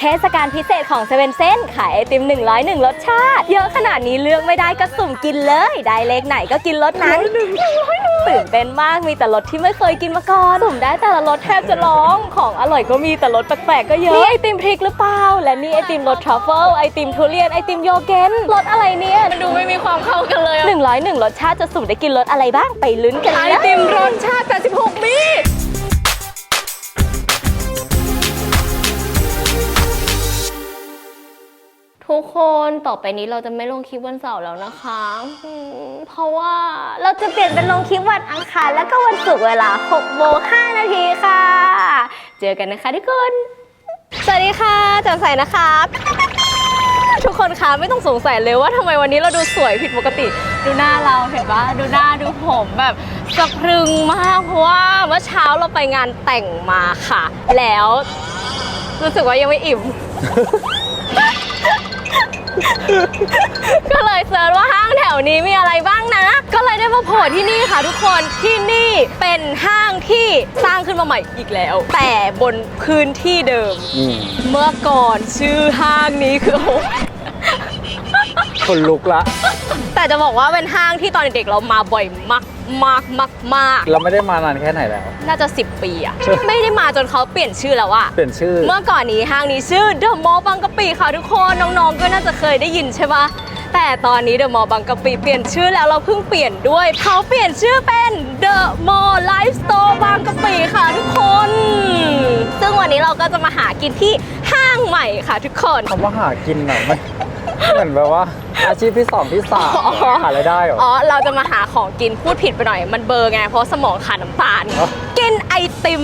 เทศกาลพิเศษของเซเว่นเซนขายไอติม 101 รสชาติ เยอะขนาดนี้เลือกไม่ได้ก็สุ่มกินเลย ได้เลขไหนก็กินรสนั้นตื่นเต้นมากมีแต่รสที่ไม่เคยกินมาก่อนสุ่มได้แต่ละรสแทบจะร้องของอร่อยก็มีแต่รสแปลกๆก็เยอะนี่ไอติมพริกหรือเปล่า และนี่ไอติมรสทรัฟเฟิลไอติมทุเรียนไอติมโยเกนรสอะไรเนี่ยดูไม่มีความเข้ากันเลย 101 รสชาติจะสุ่มได้กินรสอะไรบ้างไปลุ้นกันเลยไอติมรสชาติ86มี ทุกคนต่อไปนี้เราจะไม่ลงคลิปวันเสาร์แล้วนะคะอืมเพราะว่าเราจะเปลี่ยนเป็นลงคลิปวันอังคารแล้วก็วันศุกร์เวลา6โมง5นาทีค่ะ เจอกันนะคะทุกคน สวัสดีค่ะแจ่มใสนะคะ ทุกคนคะไม่ต้องสงสัยเลยว่าทำไมวันนี้เราดูสวยผิดปกติ ดูหน้าเราเห็นปะดูหน้าดูผมแบบสะพรึงมากเพราะว่าเมื่อเช้าเราไปงานแต่งมาค่ะ แล้ว รู้สึกว่ายังไม่อิ่ม ก็เลยเซิร์ชว่าห้างแถวนี้มีอะไรบ้างนะ ก็เลยได้มาโผล่ที่นี่ค่ะทุกคนที่นี่เป็นห้างที่สร้างขึ้นมาใหม่อีกแล้ว แต่บนพื้นที่เดิม อืมเมื่อก่อนชื่อห้างนี้คือโอ้คนลุกละ แต่จะบอกว่าเป็นห้างที่ตอนเด็กๆเรามาบ่อย มากมากมากมากเราไม่ได้มานานแค่ไหนแล้ว น่าจะ 10 ปีอะไม่ได้มาจนเขาเปลี่ยนชื่อแล้วอะเปลี่ยนชื่อ เมื่อก่อนนี้ห้างนี้ชื่อเดอะมอลล์บางกะปิค่ะทุกคนน้องๆ ก็น่าจะเคยได้ยินใช่ปะแต่ตอนนี้เดอะมอลล์บางกะปิเปลี่ยนชื่อแล้วเราเพิ่งเปลี่ยนด้วยเขาเปลี่ยนชื่อเป็นเดอะมอลล์ไลฟ์สโตร์บางกะปิค่ะทุกคน ซึ่งวันนี้เราก็จะมาหากินที่ห้างใหม่ค่ะทุกคนคำว่าหากินหน่อยมัน เหมือนแบบว่า อาชีพที่สองที่สามอ๋อ หารายได้เหรอ อ๋อ เราจะมาหาของกินพูดผิดไปหน่อย มันเบลอร์ไง เพราะสมองขาดน้ำตาล อ๋อ กินไอติม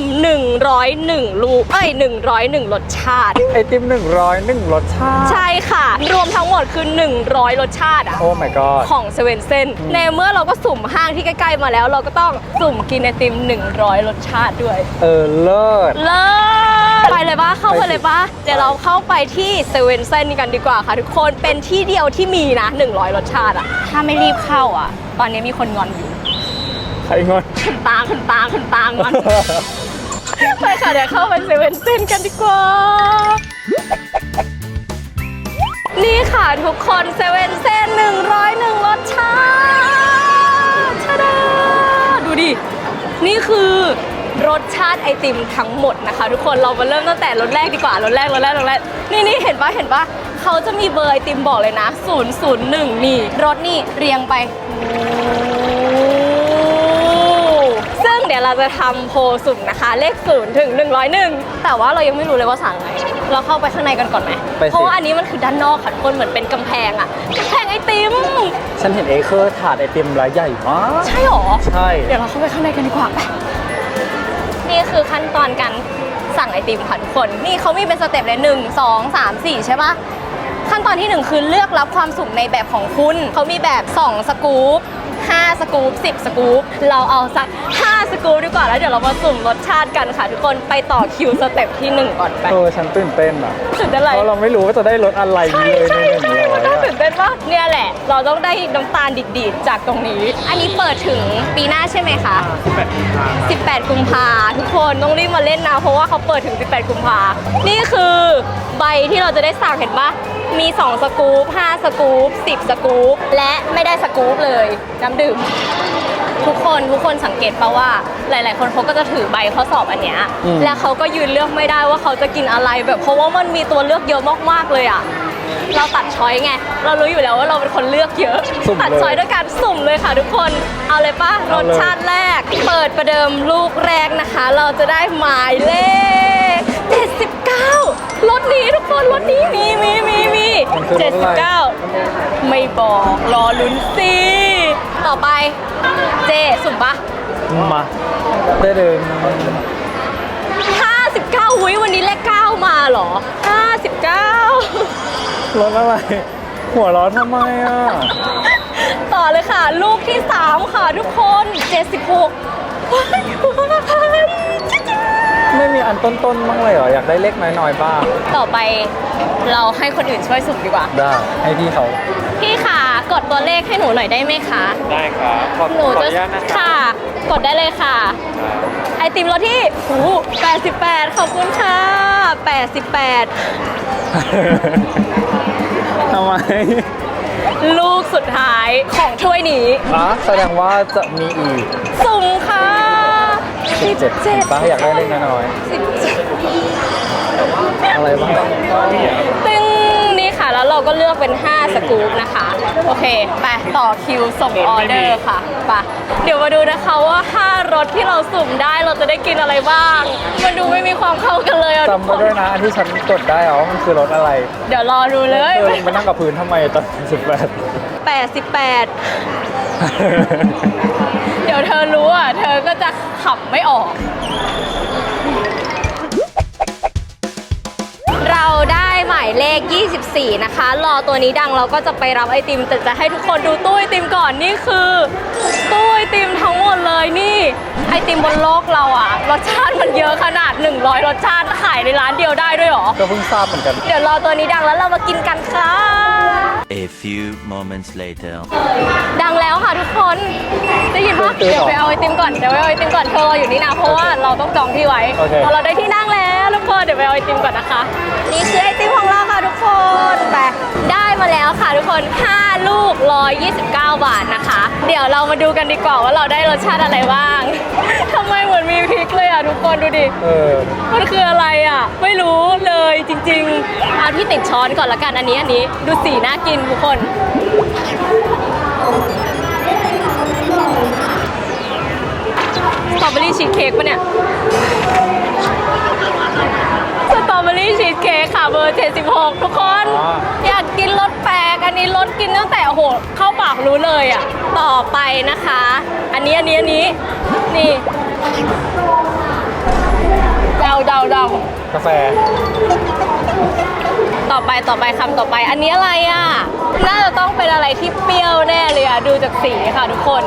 101 ลูก เอ้ย 101 รสชาติ ไอติมหนึ่งร้อยหนึ่งรสชาติ ใช่ค่ะ รวมทั้งหมดคือ 100 รสชาติอะโอ้ my god ของเซเว่นเซนในเมื่อเราก็สุ่มห้างที่ใกล้ ๆ มาแล้ว เราก็ต้องสุ่มกินไอติม 100 รสชาติด้วย เออเลิศ เลิศ ไปเลยปะเข้าไปเลยปะเดี๋ยวเราเข้าไปที่เซเว่นเซนกันดีกว่าค่ะทุกคนเป็นที่เดียวที่มีนะ 100 รสชาติอะถ้าไม่รีบเข้าอะตอนนี้มีคนงอนอยู่ใครงอนขึ้นตาขึ้นตาขึ้นตางอนไปค่ะเดี๋ยวเข้าไปเซเว่นเซนกันดีกว่านี่ค่ะทุกคนเซเว่นเซนหนึ่งร้อยหนึ่งรสชาติ ติไอติมทั้งหมดนะคะ ทุกคนเรามาเริ่มตั้งแต่รสแรกดีกว่ารสแรกรสแรกรสแรกนี่นี่เห็นปะเห็นปะเขาจะมีเบอร์ไอติมบอกเลยนะ 001 นี่รสนี่เรียงไปซึ่งเดี๋ยวเราจะทำโพลสุ่มนะคะ เลข 0 ถึง 101 แต่ว่าเรายังไม่รู้เลยว่าสั่งไงเราเข้าไปข้างในกันก่อนไหมไปสิ เพราะว่าอันนี้มันคือด้านนอกค่ะทุกคนเหมือนเป็นกำแพงอะกำแพงไอติม ฉันเห็นเอเคอร์ถาดไอติมรายใหญ่มาก ใช่หรอ ใช่ เดี๋ยวเราเข้าไปข้างในกันดีกว่าไป นี่คือขั้นตอนการสั่งไอติมค่ะทุกคน นี่เขามีเป็นสเต็ปเลยหนึ่งสองสามสี่ใช่ปะขั้นตอนที่หนึ่งคือเลือกรับความสุขในแบบของคุณ เขามีแบบ 2 สกู๊ป 5 สกู๊ป10 สกู๊ปเราเอาสัก 5 สกู๊ปดีกว่า แล้วเดี๋ยวเรามาสุ่มรสชาติกันค่ะ ทุกคนไปต่อคิวสเต็ปที่ 1 ก่อนไปเออฉันตื่นเต้นอะตื่นเต้นอะไร เพราะเราไม่รู้ว่าจะได้รสอะไรใช่เลยใช่ในหนึ่งใช่ร้มัอนยน่าอะตื่นเต้นว่าเนี่ยแหละ เราต้องได้น้ำตาลดีดๆจากตรงนี้ อันนี้เปิดถึงปีหน้าใช่ไหมคะ 18 กุมภาทุกคนต้องรีบมาเล่นนะ เพราะว่าเขาเปิดถึง 18 กุมภานี่คือใบที่เราจะได้สั่งเห็นปะมี 2 สกู๊ป5สกู๊ป10 สกู๊ปและไม่ได้สกู๊ปเลยน้ำดื่ม ทุกคนทุกคนสังเกตปะว่า หลาย ๆ คนเขาก็จะถือใบข้อสอบอันเนี้ยอืม แล้วเขาก็ยืนเลือกไม่ได้ว่าเขาจะกินอะไรแบบเพราะว่ามันมีตัวเลือกเยอะมากๆเลยอะเราตัดช้อยไงเรารู้อยู่แล้วว่าเราเป็นคนเลือกเยอะสุ่มเลย ตัดช้อยด้วยการสุ่มเลยค่ะ ทุกคนเอาเลยปะรเอาสเลย ชาติแรก เปิดประเดิมลูกแรกนะคะ เราจะได้หมายเลข 79รถนี้ทุกคนรถนี้มีมีมีมี มันคือรถอะไร 79 ไม่บอกรอลุ้นสิ ต่อไป เจสุ่มปะมาได้เดิน59หุยวันนี้เลข9มาเหรอ 59 รถอะไร หัวร้อนทำไมอะ ต่อเลยค่ะ ลูกที่ 3 ค่ะทุกคน 76ว้ายหัวละพันจิ๊ดจิ๊ด ไม่มีอันต้นๆบ้างเลยเหรอ อยากได้เลขน้อยๆบ้าง ต่อไปเราให้คนอื่นช่วยสุ่มดีกว่า ได้ ให้พี่เขา พี่ค่ะ กดตัวเลขให้หนูหน่อยได้ไหมคะ ได้ครับขอหนูขออจะนุญาตนะครับค่ะ กดได้เลยค่ะ ไอติมรสที่หู88 ขอบคุณค่ะ 88 ทำไมลูกสุดท้ายของถ้วยนี้อ๋อแสดงว่าจะมีอีกสุ่มค่ะ17ป้าอยากได้เลขน้อยสิบเจ็ดๆอะไรบ้างตึ้งนี่ค่ะแล้ว เราก็เลือกเป็น 5 สกู๊ปนะคะ โอเค ไปต่อคิวส่งออเดอร์ค่ะไปเดี๋ยวมาดูนะคะว่า 5รสที่เราสุ่มได้เราจะได้กินอะไรบ้าง มันดูไม่มีความเข้ากันเลยอะทุกจำคไว้นด้วยนะอันที่ฉันกดได้เหรอมันคือรถอะไรเดี๋ยวรอดูเลยเธอไปนั่งกับพื้นทำไมตอนสิบแปด 88 เดี๋ยวเธอรู้อะ เธอก็จะขับไม่ออก ข 24 นะคะ รอตัวนี้ดังเราก็จะไปรับไอติม แต่จะให้ทุกคนดูตู้ไอติมก่อนนี่คือ ตู้ไอติมทั้งหมดเลยนี่ ไอติมบนโลกเราอะรสชาติมันเยอะขนาด 100 รสชาติขายในร้านเดียวได้ด้วยเหรอ ก็เพิ่งทราบเหมือนกัน เดี๋ยวรอตัวนี้ดังแล้วเรามากินกันค่ะ A few moments later. ดังแล้วค่ะทุกคนได้ยินปะตื่นเดี๋ยวเหรอไปเอาไอติมก่อนเดี๋ยวไปเอาไอติมก่อนเธอรออยู่นี่นะเพราะว่าเราต้องจองที่ไว้โอเค พอเราได้ที่นั่งแล้วทุก คนเดี๋ยวไปเอาไอติมก่อนนะคะ นี่คือไอติมของเราค่ะทุกคนไปได้มาแล้วค่ะทุกคน 5 ลูก 129 บาทนะคะ เดี๋ยวเรามาดูกันดีกว่าว่าเราได้รสชาติอะไรบ้าง ทำไมเหมือนมีพริกเลยอะทุกคนดูดิ เออมันคืออะไรอะ ไม่รู้เลยจริงๆเอาที่ติดช้อนก่อนละกันอันนี้อันนี้ดูสีน่ากินทุกคน สตรอเบอรี่ชีสเค้กปะเนี่ยส ตรอเบอรี่ชีสเค้กค่ะเบอร์ 76 ทุกคน อ๋ออยากกินรสแปลกอันนี้รสกินตั้งแต่โอ้โหเข้าปากรู้เลยอะ ต่อไปนะคะ อันนี้อันนี้อันนี้นี่เดาเดาเดากาแฟต่อไปต่อไปคำต่อไป อันนี้อะไรอะ น่าจะต้องเป็นอะไรที่เปรี้ยวแน่เลยอะ ดูจากสีค่ะทุกคน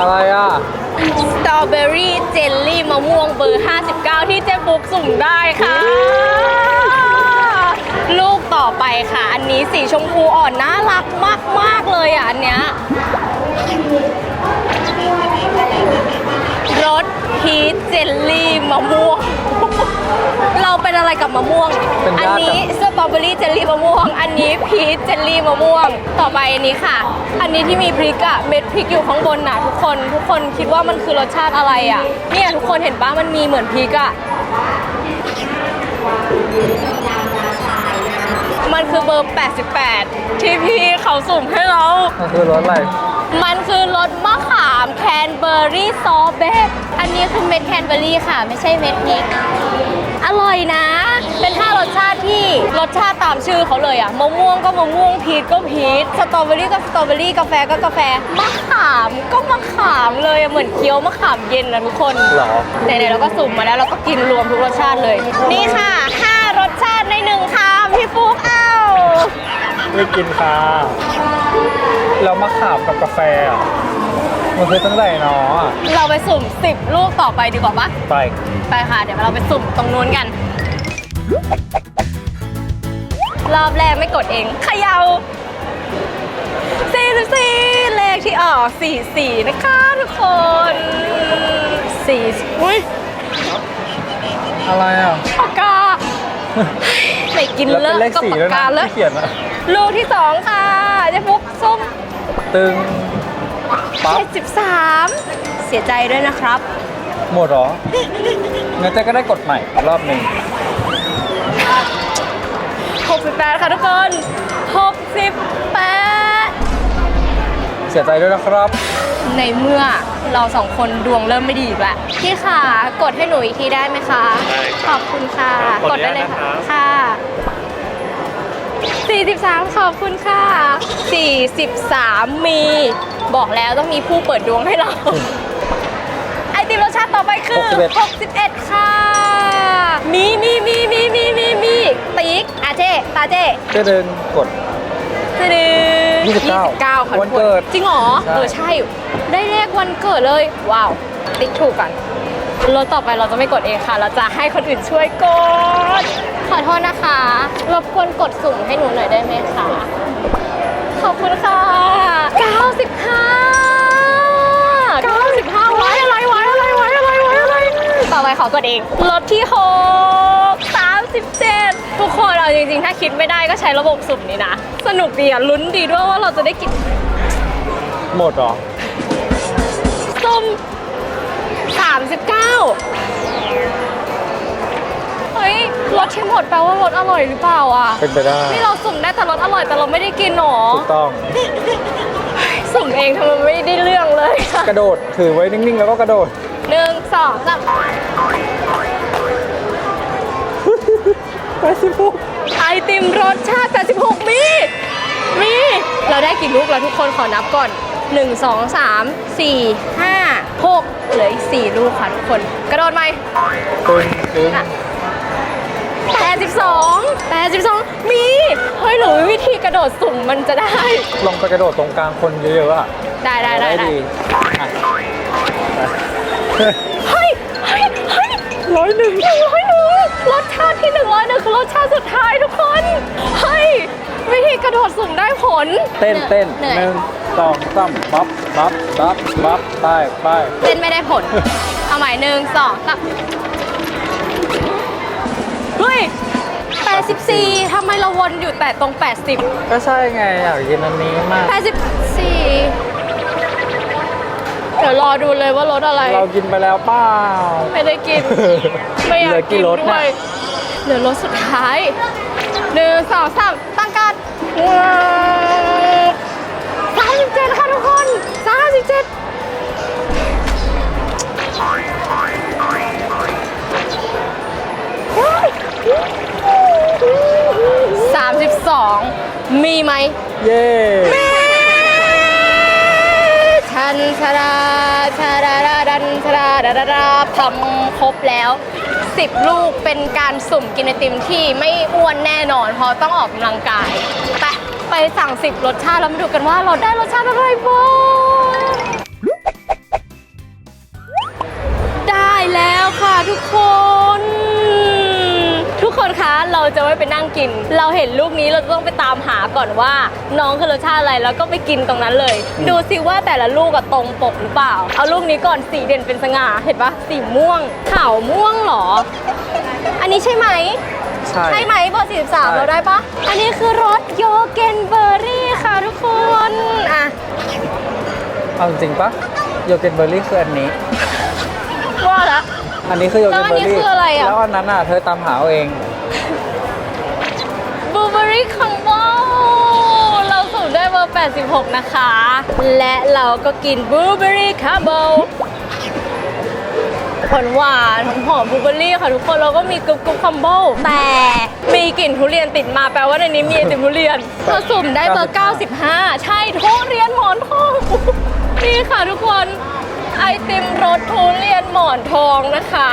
อะไรอะ สตรอเบอรี่เจลลี่มะม่วงเบอร์ 59 ที่เจ๊บุ๊กสุ่มได้ค่ะ ลูกต่อไปค่ะ อันนี้สีชมพูอ่อนน่ารักมาก ๆ เลยอะ อันเนี้ยรสพีชเจลลี่มะม่วง เราเป็นอะไรกับมะม่วง เป็นอัญาติกันนี้สตรอเบอรี่เจลลี่มะม่วง อันนี้พีชเจลลี่มะม่วง ต่อไปอันนี้ค่ะ อันนี้ที่มีพริกอะเม็ดพริกอยู่ข้างบนน่ะทุกคน ทุกคนคิดว่ามันคือรสชาติอะไรอะเนี่ยทุกคนเห็นปะมันมีเหมือนพริกอะมันคือเบอร์ 88 ที่พี่เขาสุ่มให้เรา มันคือรถอะไร มันคือรสมะขามแคนเบอร์รี่ซอเบตอันนี้คือเม็ดแคนเบอร์รี่ค่ะ ไม่ใช่เม็ดพริก อร่อยนะ เป็นห้ารสชาติที่รสชาติตามชื่อเขาเลยอะมะม่วงก็มะม่วงพีชก็พีชสตรอเบอรี่ก็สตรอเบอรี่กาแฟก็กาแฟมะขามก็มะขามเลยอะเหมือนเคี้ยวมะขามเย็นนะทุกคนเหรอไหนๆเราก็สุ่มมาแล้วเราก็กินรวมทุกรสชาติเลย นี่ค่ะห้ารสชาติในหนึ่งคำพี่ฟุ๊กเอาไม่กินค่ะแล้วมะขามกับกาแฟอะ มันคือตั้งแต่เนาะเราไปสุ่ม 10 ลูกต่อไปดีกว่าปะไป ไปค่ะ เดี๋ยวเราไปสุ่มตรงนู้นกัน รอบแรกไม่กดเองเขยา44เลขที่ออก44นะคะทุกคน4อุ้ยอะไรอะปากกาไม่กินแล้วเลเป็นอะเลขกับสี่ปาด้วยกกานะเลอะที่เขียนอะลูกที่2ค่ะเจ๊ฟุกส้มตึง ปั๊บ 73 เสียใจด้วยนะครับ หมดเหรองั้นเจ๊ก็ได้กดใหม่อีกรอบหนึ่ง68 ค่ะทุกคน 68 เสียใจด้วยนะครับ ในเมื่อเราสองคนดวงเริ่มไม่ดีอีกแล้วพี่ค่ะ กดให้หนูอีกทีได้ไหมคะขอบคุณค่ะกดได้เลยค่ะค่ะ 43 ขอบคุณค่ะ 43 มี บอกแล้วต้องมีผู้เปิดดวงให้เรา ไอติมรสชาติต่อไปคือ 61 61ค่ะ มีมีมีมีมีมีมีติ๊กอาเจตาเจเจ๊เดินกด จะดึง29 29ค่ะทุวันคเกิดจริงเหรอใช่เออใช่ ได้เลขวันเกิดเลย ว้าว ติ๊กถูกกันรถต่อไปเราจะไม่กดเองค่ะ เราจะให้คนอื่นช่วยกด ขอโทษนะคะ รบกวนกดสุ่มให้หนูหน่อยได้ไหมคะ ขอบคุณค่ะ อะไรไว้อะไรไว้อะไรไว้อะไรต่อไปขอกดเองรถที่6 30จริงๆ ถ้าคิดไม่ได้ก็ใช้ระบบสุ่มนี้นะ สนุกดีอะลุ้นดีด้วยว่าเราจะได้กินหมดเหรอส้ม39เฮ้ยรสที่หมดแปลว่ารสอร่อยหรือเปล่าอะ เป็นไปได้นี่เราสุ่มได้แต่รสอร่อยแต่เราไม่ได้กินหรอถูกต้อง สุ่มเองทำไมไม่ได้เรื่องเลยอะกระโดดถือไว้นิ่งๆ แล้วก็กระโดด หนึ่งสองสามไปสิพวกไอติมรสชาติ 86 มี มี เราได้กี่ลูกแล้วทุกคนขอนับก่อน 1 2 3 4 5 6เหลืออีก 4 ลูกค่ะทุกคน กระโดดไหมตึงตึง82 82 มี เฮ้ยหรือวิธีกระโดดสุ่มมันจะได้ ลองไปกระโดดตรงกลางคนเยอะๆอะ ได้ได้ได้ได้ดีอะ เฮ้ยเฮ้ยเฮ้ยร้อยหนึ่งหนึ่งร้อยหนึ่งรสชาติที่หนึ่งร้อยหนึ่งคือรสชาติสุดท้ายทุกคนเฮ้ยวิธีกระโดดสุ่มได้ผล เต้นเต้นเหนื่อย หนึ่งสองสามบับบับบับบับไปไปเต้นไม่ได้ผล เอาใหม่หนึ่งสองสามเฮ้ย84ทำไมเราวนอยู่แต่ตรง 80 ก็ใช่ไงอยากกินอันนี้มาก 84 เดี๋ยวรอดูเลยว่ารสอะไร เรากินไปแล้วเปล่า ไม่ได้กิน ไม่อยาเหลืกอกี่กินรสด้เนี่วยยเหลือรสสุดท้ายหนึ่งสองสามตั้งการสามสิบเจ็ดค่ะทุกคนสามสิบเจ็ดสามสิบสองมีไหม เย้ ชันชาดาชาดาดาดันชาดาดาดาดาทำครบแล้ว 10 ลูกเป็นการสุ่มกินไอติมที่ไม่อ้วนแน่นอน เพราะต้องออกกำลังกาย ไปไปสั่ง 10 รสชาติแล้วมาดูกันว่าเราได้รสชาติอะไรบ้างได้แล้วค่ะทุกคน คนคะ เราจะไม่ไปนั่งกิน เราเห็นลูกนี้เราจะต้องไปตามหาก่อนว่า น้องคือรสชาติอะไรแล้วก็ไปกินตรงนั้นเลย ดูสิว่าแต่ละลูกอะตรงปกหรือเปล่า เอาลูกนี้ก่อนสีเด่นเป็นสง่าเห็นปะสีม่วงขาวม่วงเหรอ อันนี้ใช่ไหมใช่ใช่ไหมเบอร์43 เราได้ปะอันนี้คือรสโยเกนเบอร์รี่ค่ะทุกคนอะเอาจริงๆปะโยเกนเบอร์รี่คืออันนี้ ว่าละอันนี้คือโยเกนแล้วอัเบนอนี้ร์รี่คืออะไรอะแล้วอันนั้นอะเธอตามหาเอาเองบลูเบอรี่ คัมโบเราสูได้เบอร์ 86 นะคะ และเราก็กินบลูเบอรี่คัมโบหวานหวานหอมบลูเบอรี่ค่ะทุกคนเราก็มีกรุ๊ปกรุ๊ปคัมโบแต่มีกลิ่นทุเรียนติดมาแปลว่าในนี้มีไอติมทุเรียนเราสุ่มได้เบอร์ 95 ใช่ทุเรียนหมอนทองนี่ค่ะทุกคนไอติมรสทุเรียนหมอนทองนะคะ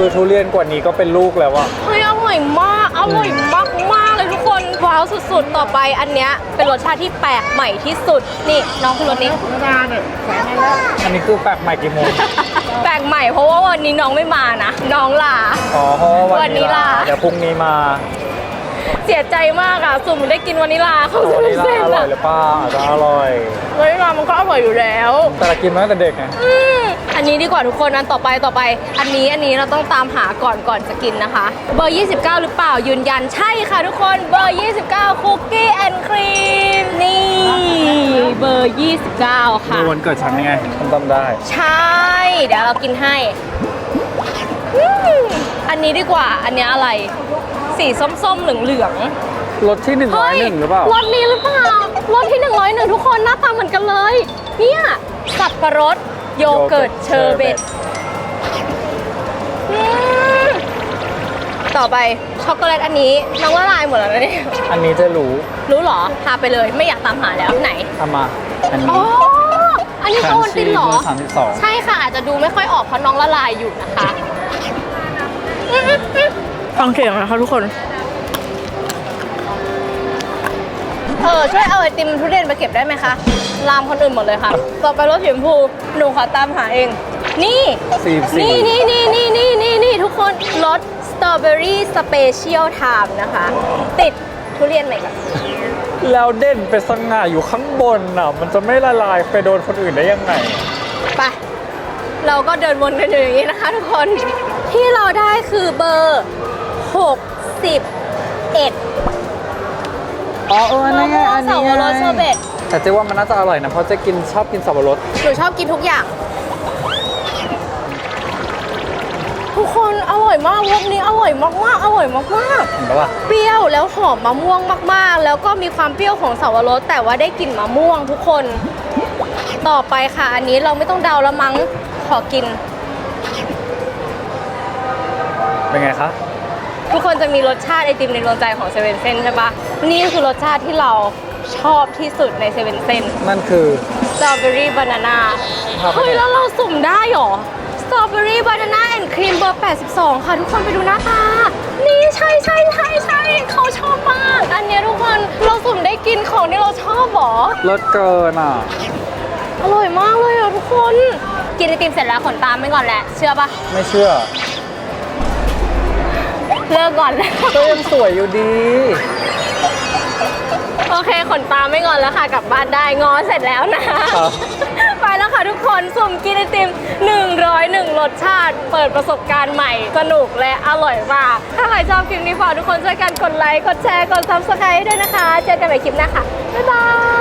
คือทุเรียนกว่านี้ก็เป็นลูกแล้วอะเฮ้ยอร่อยมาก อร่อยมากมากๆเลยทุกคน ว้าวสุดๆ ต่อไปอันเนี้ยเป็นรสชาติที่แปลกใหม่ที่สุด นี่น้องคือรสนี้ อันนี้คือแปลกใหม่กี่โมง แปลกใหม่เพราะว่าวันนี้น้องไม่มานะ น้องลา อ๋อเพราะว่าวัวันนนี้นี้ล่ะลา เดี๋ยวพรุ่งนี้มาเสียใจมากอะสุ่มได้กินวานิลาของวันนี้ลาเซนอร่ออะยหรือเปล่าอาจจะอร่อย วานิลามันก็อร่อยอยู่แล้ว แต่เรากินมาตั้งแต่เด็กไง อืม อันนี้ดีกว่าทุกคนอันต่อไปต่อไป อันนี้อันนี้เราต้องตามหาก่อนก่อนจะกินนะคะ เบอร์ 29 หรือเปล่ายืนยันใช่ค่ะทุกคนเบอร์ 29คุกกี้แอนด์ครีมนี่เบอร์ 29 ค่ะดูวันเกิดฉันยังไงฉันจำได้ ใช่ เดี๋ยวเรากินให้อืมอันนี้ดีกว่าอันเนี้ยอะไร สีส้มๆเหลืองๆรถที่หนึ่งร้อยหนึ่งหรือเปล่ารถนี้หรือเปล่ารถที่ 101 ทุกคนหน้าตาเหมือนกันเลย เนี่ยสับปะรด โยเกิร์ตเชอร์เบตอืมต่อไปช็อกโกแลตอันนี้น้องละลายหมดแล้วนะเนี่ยอันนี้จะรู้รู้เหรอพาไปเลยไม่อยากตามหาแล้วไหนเอามา อันอ๋นี้ออันนี้โอนตินเหรอ สามสิบสองใช่ค่ะอาจจะดูไม่ค่อยออกเพราะน้องละลายอยู่นะคะ ฟังเสียงนะคะทุกคน เออช่วยเอาไอติมทุเรียนไปเก็บได้ไหมคะลามคนอื่นหมดเลยค่ะ ต่อไปรถสีชมพูหนูขอตามหาเอง นี่สี่สี่นี่นี่นี่นี่นี่นี่นี่ทุกคนรสสตรอเบอรี่สเปเชียลไทม์นะคะ ติดทุเรียนไหนกันแล้วเด่นเป็นสง่าอยู่ข้างบนอะ มันจะไม่ละลายไปโดนคนอื่นได้ยังไง ไป เราก็เดินวนกันอยู่อย่างนี้นะคะทุกคนที่เราได้คือเบอร์ 61 อ๋อเออนั่นไงอันนี้สาวรสเชอร์เบต แต่เจ๊ว่ามันน่าจะอร่อยนะเพราะเจ๊กินชอบกินสับปะรดหนูชอบกินทุกอย่าง ทุกคนอร่อยมากวงนี้อร่อยมากๆอร่อยมากเห็นปะวะๆเปรี้ยวแล้วหอมมะม่วงมากๆ แล้วก็มีความเปรี้ยวของสาวรสแต่ว่าได้กลิ่นมะม่วงทุกคน ต่อไปค่ะ อันนี้เราไม่ต้องเดาแล้วมั้งขอกิน เป็นไงคะ ทุกคนจะมีรสชาติไอติมในดวงใจของเซเว่นเซนใช่ปะนี่คือรสชาติที่เราชอบที่สุดในเซเว่นเซนนั่นคือสตรอเบอรี่บานาน่าครับเฮ้ยแล้วเราสุ่มได้เหรอสตรอเบอรี่บานาน่าแอนด์ครีมเบอร์ 82 ค่ะ ทุกคนไปดูหน้าตา นี่ใช่ใช่ใช่ใช่เขาชอบมาก อันเนี้ยทุกคนเราสุ่มได้กินของที่เราชอบเหรอรสเกินอะ อร่อยมากเลยอะทุกคน กินไอติมเสร็จแล้วขนตามไปก่อนแหละ เชื่อปะไม่เชื่อ เลิกก่อนแล้ว ก็ยังสวยอยู่ดี โอเคขนตามไม่งอนแล้วค่ะ กลับบ้านได้งอเสร็จแล้วนะ ครับ ไปแล้วค่ะทุกคนสุ่มกินไอติม 101 รสชาติ เปิดประสบการณ์ใหม่ สนุกและอร่อยมาก ถ้าใครชอบคลิปนี้ฝากทุกคนช่วยกันกดไลค์ กดแชร์ กด subscribe ด้วยนะคะ เจอกันใหม่คลิปหน้าค่ะ บ๊ายบาย